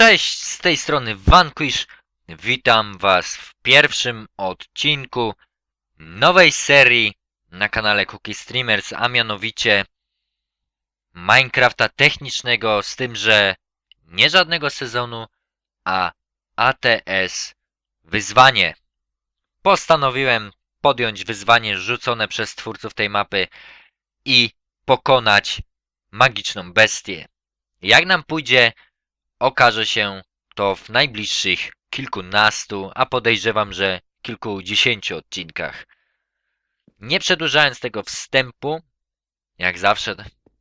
Cześć, z tej strony Vanquish. Witam Was w pierwszym odcinku nowej serii na kanale Cookie Streamers, a mianowicie Minecrafta technicznego, z tym, że nie żadnego sezonu, a ATS wyzwanie. Postanowiłem podjąć wyzwanie rzucone przez twórców tej mapy i pokonać magiczną bestię. Jak nam pójdzie, okaże się to w najbliższych kilkunastu, a podejrzewam, że kilkudziesięciu odcinkach. Nie przedłużając tego wstępu, jak zawsze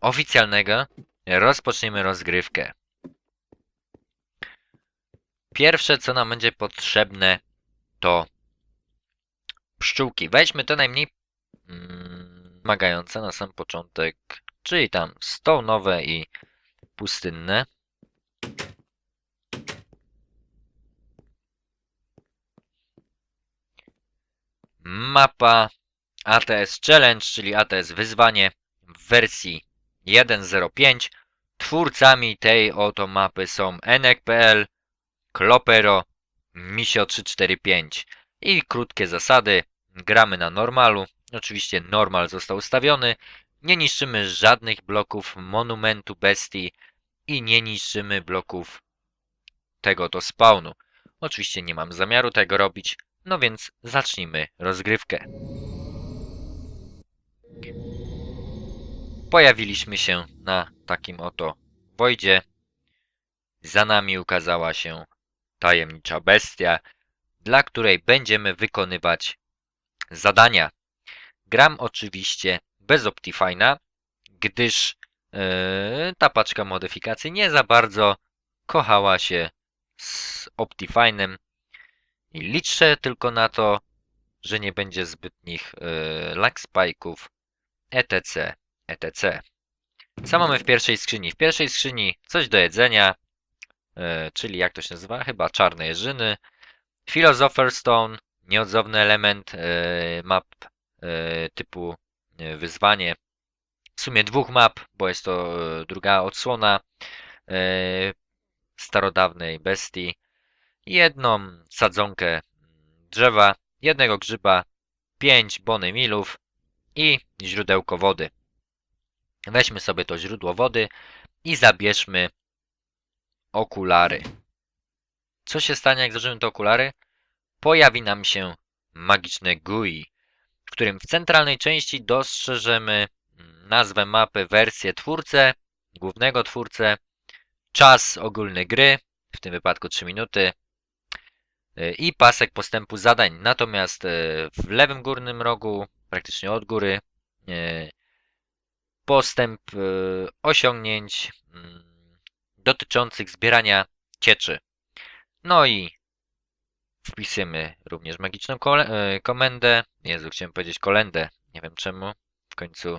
oficjalnego, rozpoczniemy rozgrywkę. Pierwsze, co nam będzie potrzebne, to pszczółki. Weźmy te najmniej mm, wymagające na sam początek, czyli tam stołnowe i pustynne. Mapa ATS Challenge, czyli ATS wyzwanie w wersji 1.05. Twórcami tej oto mapy są Enek.pl, Klopero, Misio345 i krótkie zasady. Gramy na normalu. Oczywiście normal został ustawiony. Nie niszczymy żadnych bloków monumentu bestii i nie niszczymy bloków tego to spawnu. Oczywiście nie mam zamiaru tego robić, no więc zacznijmy rozgrywkę. Pojawiliśmy się na takim oto wojdzie. Za nami ukazała się tajemnicza bestia, dla której będziemy wykonywać zadania. Gram oczywiście bez Optifine'a, gdyż yy, ta paczka modyfikacji nie za bardzo kochała się z Optifine'em i liczę tylko na to, że nie będzie zbytnich yy, lag spike'ów, etc., etc. Co mamy w pierwszej skrzyni? W pierwszej skrzyni coś do jedzenia, yy, czyli jak to się nazywa? Chyba czarne jeżyny. Philosopher's Stone, nieodzowny element yy, map yy, typu yy, wyzwanie. W sumie dwóch map, bo jest to yy, druga odsłona yy, starodawnej bestii. Jedną sadzonkę drzewa, jednego grzyba, pięć bony milów i źródełko wody. Weźmy sobie to źródło wody i zabierzmy okulary. Co się stanie, jak założymy te okulary? Pojawi nam się magiczne GUI, w którym w centralnej części dostrzeżemy nazwę mapy, wersję twórcę, głównego twórcę, czas ogólny gry, w tym wypadku 3 minuty, i pasek postępu zadań. Natomiast w lewym górnym rogu, praktycznie od góry, postęp osiągnięć dotyczących zbierania cieczy. No i wpisujemy również magiczną komendę. Jezu, chciałem powiedzieć kolendę. Nie wiem czemu. W końcu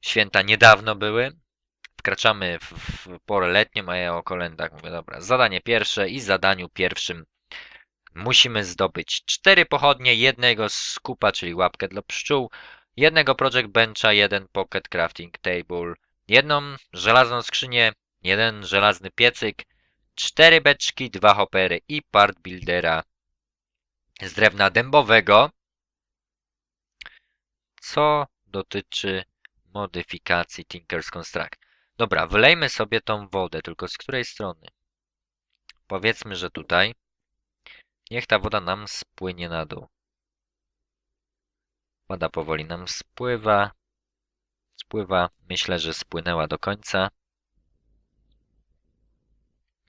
święta niedawno były. Wkraczamy w, w porę letnią, a ja o kolendach mówię, dobra. Zadanie pierwsze i zadaniu pierwszym musimy zdobyć cztery pochodnie, jednego skupa, czyli łapkę dla pszczół, jednego project bencha, jeden pocket crafting table, jedną żelazną skrzynię, jeden żelazny piecyk, cztery beczki, dwa hopery i part buildera z drewna dębowego, co dotyczy modyfikacji Tinker's Construct. Dobra, wylejmy sobie tą wodę, tylko z której strony? Powiedzmy, że tutaj. Niech ta woda nam spłynie na dół. Woda powoli nam spływa. Spływa. Myślę, że spłynęła do końca.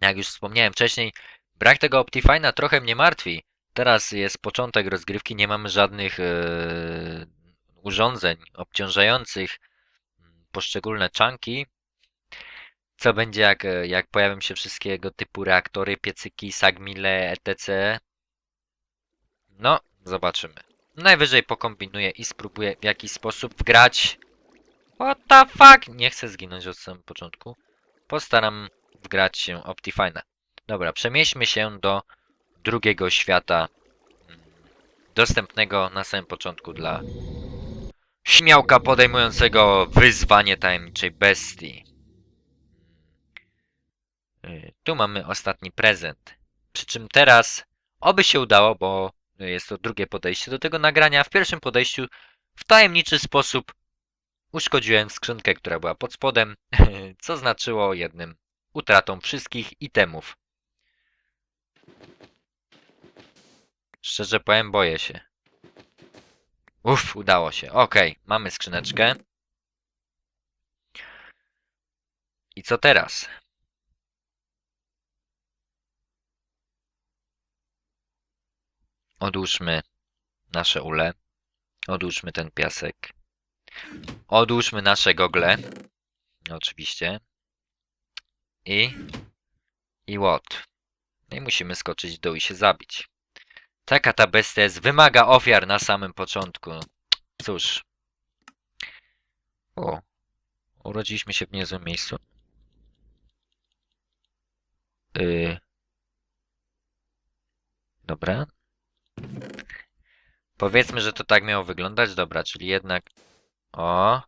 Jak już wspomniałem wcześniej, brak tego Optifine'a trochę mnie martwi. Teraz jest początek rozgrywki, nie mamy żadnych yy, urządzeń obciążających poszczególne czanki. Co będzie, jak, jak pojawią się wszystkiego typu reaktory, piecyki, sagmile, etc. No, zobaczymy. Najwyżej pokombinuję i spróbuję w jakiś sposób wgrać. What the fuck? Nie chcę zginąć od samego początku. Postaram wgrać się Optifine'a. Dobra, przemieśćmy się do drugiego świata mm, dostępnego na samym początku dla śmiałka podejmującego wyzwanie tajemniczej bestii. Y, Tu mamy ostatni prezent. Przy czym teraz, oby się udało, bo jest to drugie podejście do tego nagrania. W pierwszym podejściu w tajemniczy sposób uszkodziłem skrzynkę, która była pod spodem, co znaczyło jednym utratą wszystkich itemów. Szczerze powiem, boję się. Uff, udało się. Okej, mamy skrzyneczkę. I co teraz? Odłóżmy nasze ule. Odłóżmy ten piasek. Odłóżmy nasze gogle. Oczywiście. I... I what? No i musimy skoczyć w dół i się zabić. Taka ta bestia jest. Wymaga ofiar na samym początku. Cóż. O. Urodziliśmy się w niezłym miejscu. Yy. Dobra. Powiedzmy, że to tak miało wyglądać. Dobra, czyli jednak... O.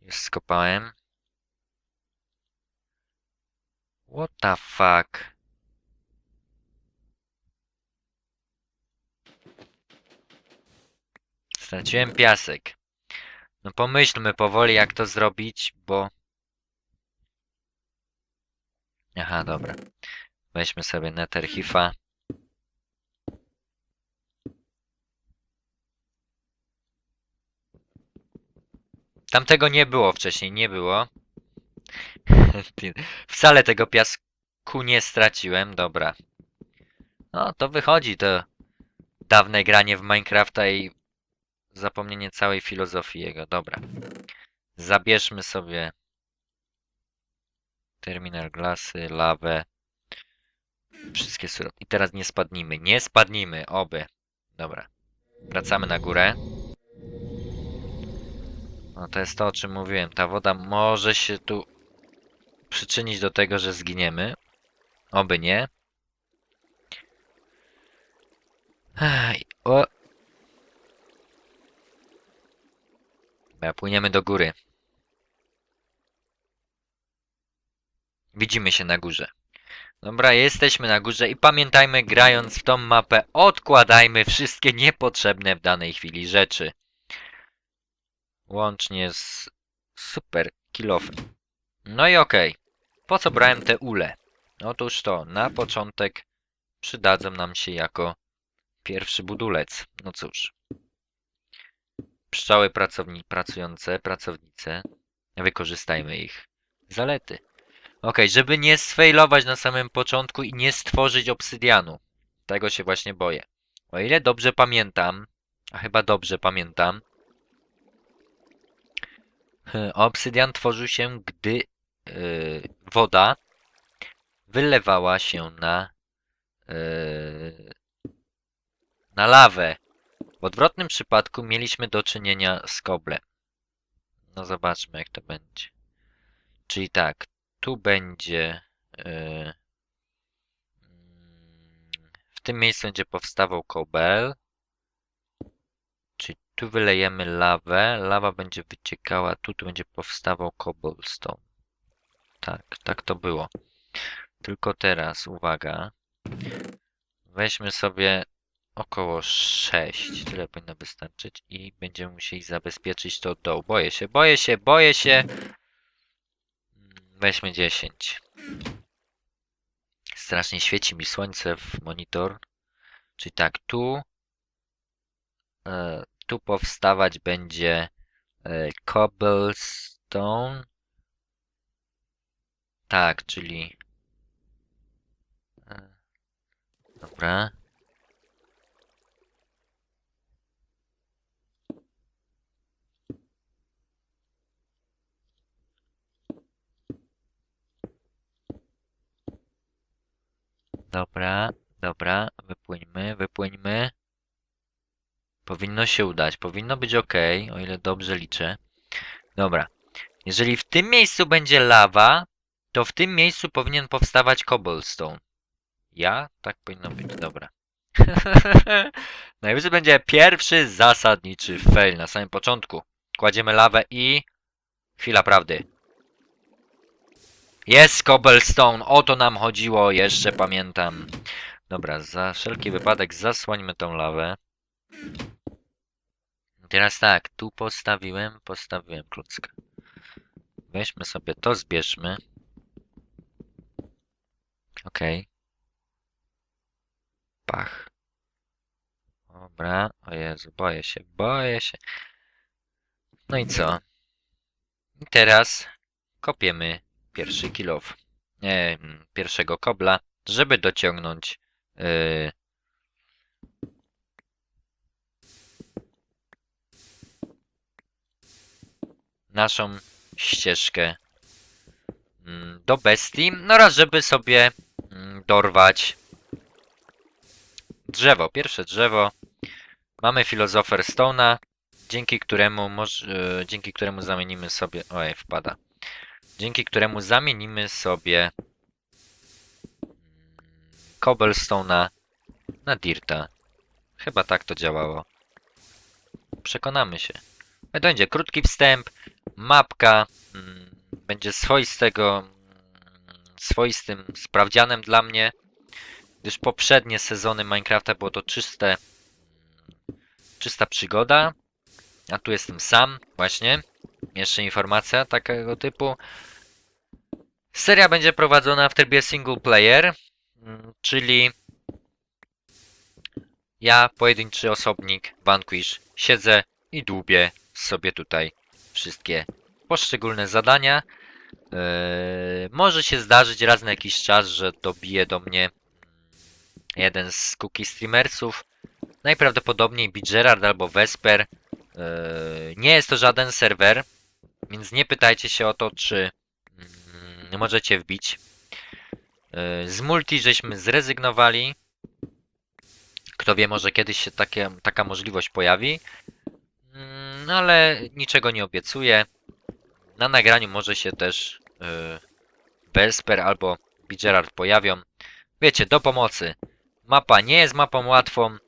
Już skopałem. What the fuck? Straciłem piasek. No pomyślmy powoli jak to zrobić, bo... Aha, dobra. Weźmy sobie Netherhifa. Tamtego nie było wcześniej, nie było. Wcale tego piasku nie straciłem, dobra. No, to wychodzi to dawne granie w Minecrafta i zapomnienie całej filozofii jego. Dobra. Zabierzmy sobie terminal glasy, lawę, wszystkie surowce. I teraz nie spadnijmy, nie spadnijmy, oby. Dobra. Wracamy na górę. No to jest to, o czym mówiłem. Ta woda może się tu przyczynić do tego, że zginiemy. Oby nie. Ej, O. Dobra, płyniemy do góry. Widzimy się na górze. Dobra, jesteśmy na górze i pamiętajmy, grając w tą mapę, odkładajmy wszystkie niepotrzebne w danej chwili rzeczy. Łącznie z super kilofem. No i okej. Po co brałem te ule? Otóż to, na początek przydadzą nam się jako pierwszy budulec. No cóż. Pszczoły pracowni pracujące, pracownice. Wykorzystajmy ich zalety. Ok, żeby nie sfailować na samym początku i nie stworzyć obsydianu. Tego się właśnie boję. O ile dobrze pamiętam, a chyba dobrze pamiętam, obsydian tworzył się, gdy yy, woda wylewała się na, yy, na lawę. W odwrotnym przypadku mieliśmy do czynienia z koblem. No zobaczmy jak to będzie. Czyli tak, tu będzie yy, w tym miejscu będzie powstawał kobel. Czyli tu wylejemy lawę, lawa będzie wyciekała, tu, tu będzie powstawał cobblestone. Tak, tak to było. Tylko teraz, uwaga, weźmy sobie około 6, tyle powinno wystarczyć i będziemy musieli zabezpieczyć to od dołu. Boję się, boję się, boję się. Weźmy 10. Strasznie świeci mi słońce w monitor. Czyli tak, tu e, tu powstawać będzie e, cobblestone. Tak, czyli e, dobra. Dobra, dobra, wypłyńmy, wypłyńmy. Powinno się udać, powinno być ok, o ile dobrze liczę. Dobra, jeżeli w tym miejscu będzie lawa, to w tym miejscu powinien powstawać cobblestone. Ja? Tak powinno być, dobra. Najwyżej będzie pierwszy zasadniczy fail na samym początku. Kładziemy lawę i Chwila prawdy. Jest cobblestone, o to nam chodziło, jeszcze pamiętam. Dobra, za wszelki wypadek zasłońmy tą lawę. Teraz tak, tu postawiłem, postawiłem klocka. Weźmy sobie to, zbierzmy. Okej. Pach. Dobra, o Jezu, boję się, boję się. No i co? Teraz kopiemy pierwszy kilof. Mm, pierwszego kobla, żeby dociągnąć yy, naszą ścieżkę mm, do bestii. No raz, żeby sobie mm, dorwać drzewo. Pierwsze drzewo. Mamy Philosopher Stone'a, dzięki któremu e, dzięki któremu zamienimy sobie. Ojej, wpada. Dzięki któremu zamienimy sobie Cobblestone'a na Dirta. Chyba tak to działało. Przekonamy się. Będzie krótki wstęp, mapka, mm, będzie swoistego, mm, swoistym sprawdzianem dla mnie, gdyż poprzednie sezony Minecrafta było to czyste, mm, czysta przygoda, a tu jestem sam, właśnie. Jeszcze informacja takiego typu. Seria będzie prowadzona w trybie single player, mm, czyli ja, pojedynczy osobnik, Vanquish, siedzę i dłubię sobie tutaj wszystkie poszczególne zadania. Eee, może się zdarzyć raz na jakiś czas, że dobije do mnie jeden z cookie streamersów. Najprawdopodobniej Beat Gerard albo Vesper. Eee, nie jest to żaden serwer, więc nie pytajcie się o to, czy mm, możecie wbić. Eee, z multi żeśmy zrezygnowali. Kto wie, może kiedyś się takie, taka możliwość pojawi. Mm, ale niczego nie obiecuję. Na nagraniu może się też yy, Vesper albo Bidgerard pojawią. Wiecie, do pomocy. Mapa nie jest mapą łatwą. Mm,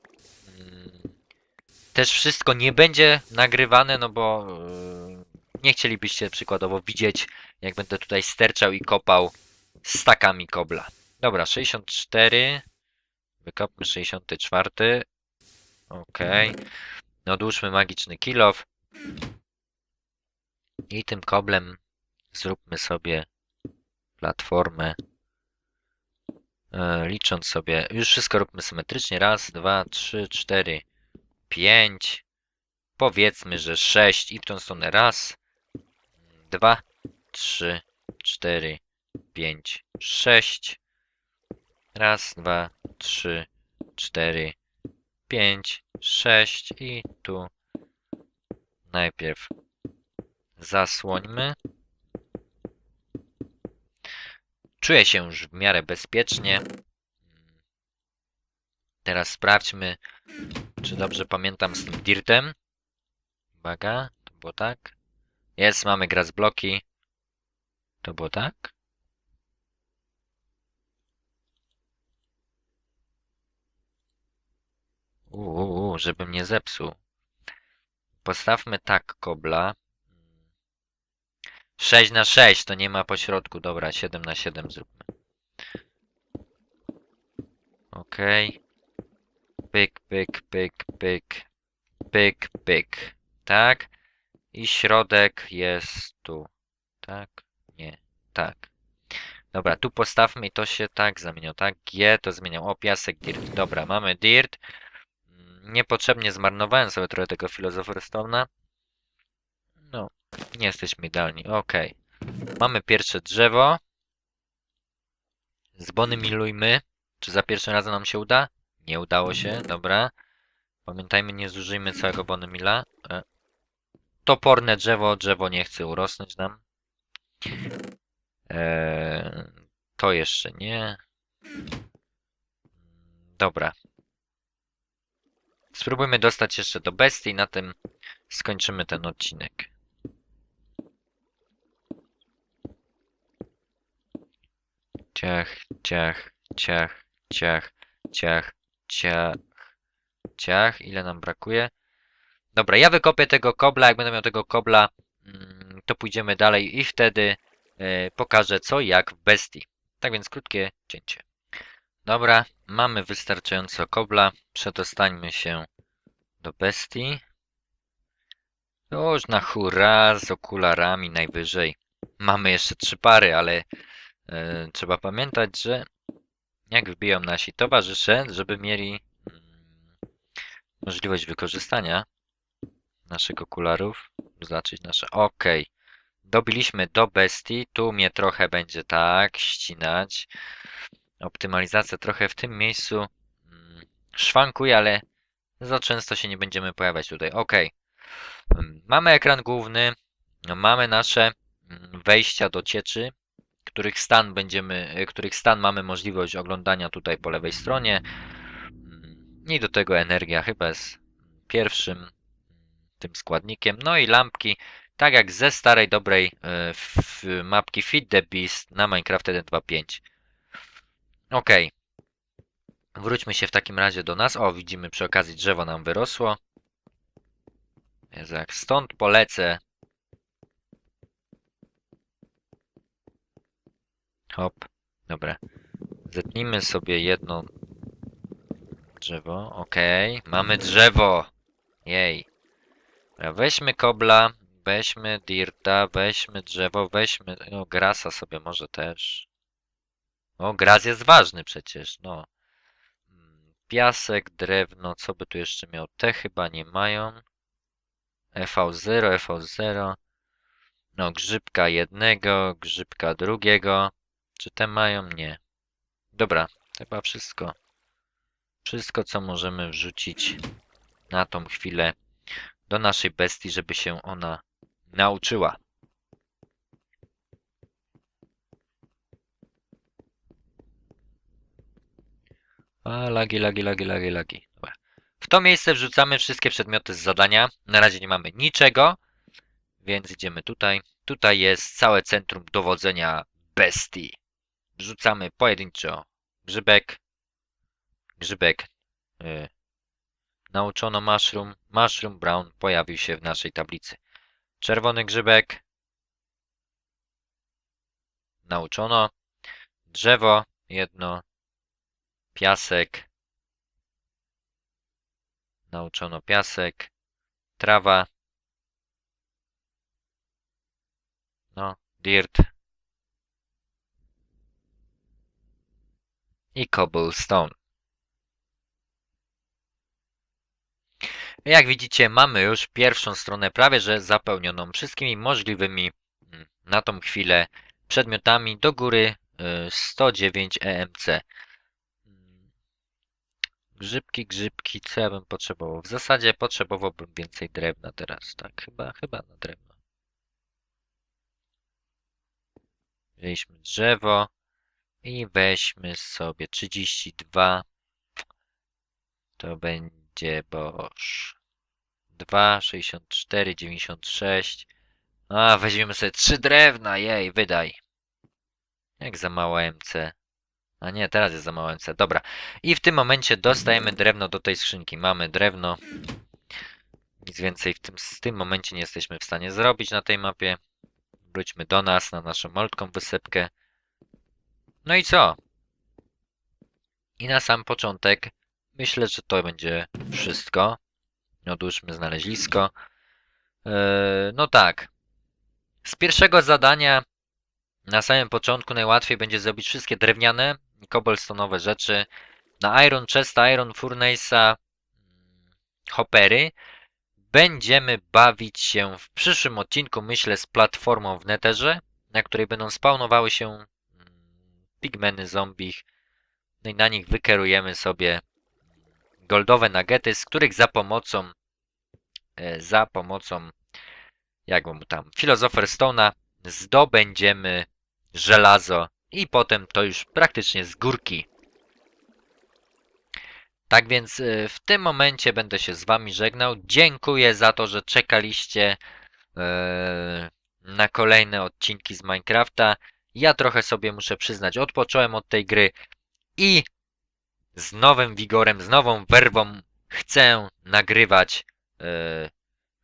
Też wszystko nie będzie nagrywane, no bo yy, nie chcielibyście przykładowo widzieć, jak będę tutaj sterczał i kopał stakami kobla. Dobra, 64. Wykopmy 64. Okej. No odłóżmy magiczny kilof. I tym koblem zróbmy sobie platformę. E, licząc sobie, już wszystko róbmy symetrycznie. Raz, dwa, trzy, cztery, pięć. Powiedzmy, że sześć i w tą stronę raz, dwa, trzy, cztery, pięć, sześć. Raz, dwa, trzy, cztery, pięć, sześć i tu najpierw zasłońmy. Czuję się już w miarę bezpiecznie. Teraz sprawdźmy, czy dobrze pamiętam z tym dirtem. Uwaga, to było tak. Jest, mamy grać bloki. To było tak? Uuu, żebym nie zepsuł. Postawmy tak kobla. 6 na 6 to nie ma pośrodku. Dobra, 7 na 7 zróbmy. Okej. Pyk, pyk, pyk, pyk. Pyk, pyk. Tak. I środek jest tu. Tak? Nie. Tak. Dobra, tu postawmy i to się tak zamieniło, tak? G to zmieniał. O, piasek, dirt. Dobra, mamy dirt. Niepotrzebnie zmarnowałem sobie trochę tego Stone'a. No, nie jesteśmy idealni. Okej. Mamy pierwsze drzewo. Zbonymilujmy. Czy za pierwszym razem nam się uda? Nie udało się, dobra. Pamiętajmy, nie zużyjmy całego bonymila. E. Toporne drzewo, drzewo nie chce urosnąć nam. E, to jeszcze nie. Dobra. Spróbujmy dostać jeszcze do bestii, na tym skończymy ten odcinek. Ciach, ciach, ciach, ciach, ciach, ciach, ciach. Ile nam brakuje? Dobra, ja wykopię tego kobla. Jak będę miał tego kobla mm, to pójdziemy dalej i wtedy e, pokażę co jak w bestii. Tak więc krótkie cięcie. Dobra, mamy wystarczająco kobla. Przedostańmy się do bestii. Już na hura z okularami najwyżej. Mamy jeszcze trzy pary, ale e, trzeba pamiętać, że jak wbiją nasi towarzysze, żeby mieli mm, możliwość wykorzystania naszych okularów. Zobaczyć nasze. Ok. Dobiliśmy do bestii. Tu mnie trochę będzie tak ścinać. Optymalizacja trochę w tym miejscu mm, szwankuje, ale za często się nie będziemy pojawiać tutaj. Ok. Mm, Mamy ekran główny. Mamy nasze mm, wejścia do cieczy, których stan będziemy, y, których stan mamy możliwość oglądania tutaj po lewej stronie. I do tego energia chyba jest pierwszym tym składnikiem. No i lampki, tak jak ze starej dobrej f- mapki Feed the Beast na Minecraft 1.2.5. Ok. Wróćmy się w takim razie do nas. O, widzimy przy okazji drzewo nam wyrosło. Jezu, jak stąd polecę. Hop. Dobra. Zetnijmy sobie jedno drzewo. Ok. Mamy drzewo. Jej. Weźmy kobla. Weźmy dirta. Weźmy drzewo. Weźmy... No, grasa sobie może też. O, gras jest ważny przecież. No. Piasek, drewno. Co by tu jeszcze miał? Te chyba nie mają. EV0, EV0. No, grzybka jednego, grzybka drugiego. Czy te mają? Nie. Dobra, chyba wszystko. Wszystko, co możemy wrzucić na tą chwilę do naszej bestii, żeby się ona nauczyła. A, lagi, lagi, lagi, lagi, lagi. Dobra. W to miejsce wrzucamy wszystkie przedmioty z zadania. Na razie nie mamy niczego, więc idziemy tutaj. Tutaj jest całe centrum dowodzenia bestii. Wrzucamy pojedynczo grzybek, grzybek, yy, nauczono mushroom, mushroom brown pojawił się w naszej tablicy. Czerwony grzybek, nauczono, drzewo jedno, piasek, nauczono piasek, trawa, no, dirt. I cobblestone. Jak widzicie, mamy już pierwszą stronę prawie że zapełnioną wszystkimi możliwymi mm, na tą chwilę przedmiotami do góry y, 109 EMC. Mm, Grzybki, grzybki, co ja bym potrzebował? W zasadzie potrzebowałbym więcej drewna teraz, tak? Chyba, chyba na drewno. Wzięliśmy drzewo i weźmy sobie 32. To będzie boż. 2, 64, 96. A, weźmiemy sobie 3 drewna, jej, wydaj. Jak za mało MC. A nie, teraz jest za mało MC. Dobra. I w tym momencie dostajemy drewno do tej skrzynki. Mamy drewno. Nic więcej w tym, w tym momencie nie jesteśmy w stanie zrobić na tej mapie. Wróćmy do nas, na naszą malutką wysepkę. No i co? I na sam początek myślę, że to będzie wszystko. Odłóżmy znalezisko. Eee, no tak. Z pierwszego zadania na samym początku najłatwiej będzie zrobić wszystkie drewniane i cobblestone'owe rzeczy. Na Iron Chesta, Iron Furnace'a, mm, hoppery. Będziemy bawić się w przyszłym odcinku, myślę, z platformą w Netherze, na której będą spawnowały się mm, pigmeny zombich. No i na nich wykerujemy sobie goldowe nuggety, z których za pomocą e, za pomocą jak mu tam Philosopher Stone'a zdobędziemy żelazo i potem to już praktycznie z górki. Tak więc e, w tym momencie będę się z wami żegnał. Dziękuję za to, że czekaliście e, na kolejne odcinki z Minecrafta. Ja trochę sobie muszę przyznać, odpocząłem od tej gry i z nowym wigorem, z nową werwą chcę nagrywać e,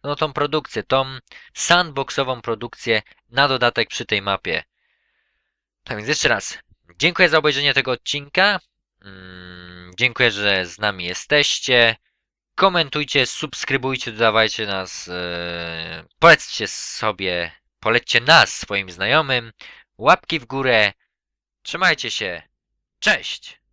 no tą produkcję, tą sandboxową produkcję na dodatek przy tej mapie. Tak więc jeszcze raz, dziękuję za obejrzenie tego odcinka. Mm, Dziękuję, że z nami jesteście. Komentujcie, subskrybujcie, dodawajcie nas, e, polećcie sobie, polećcie nas swoim znajomym. Łapki w górę. Trzymajcie się. Cześć!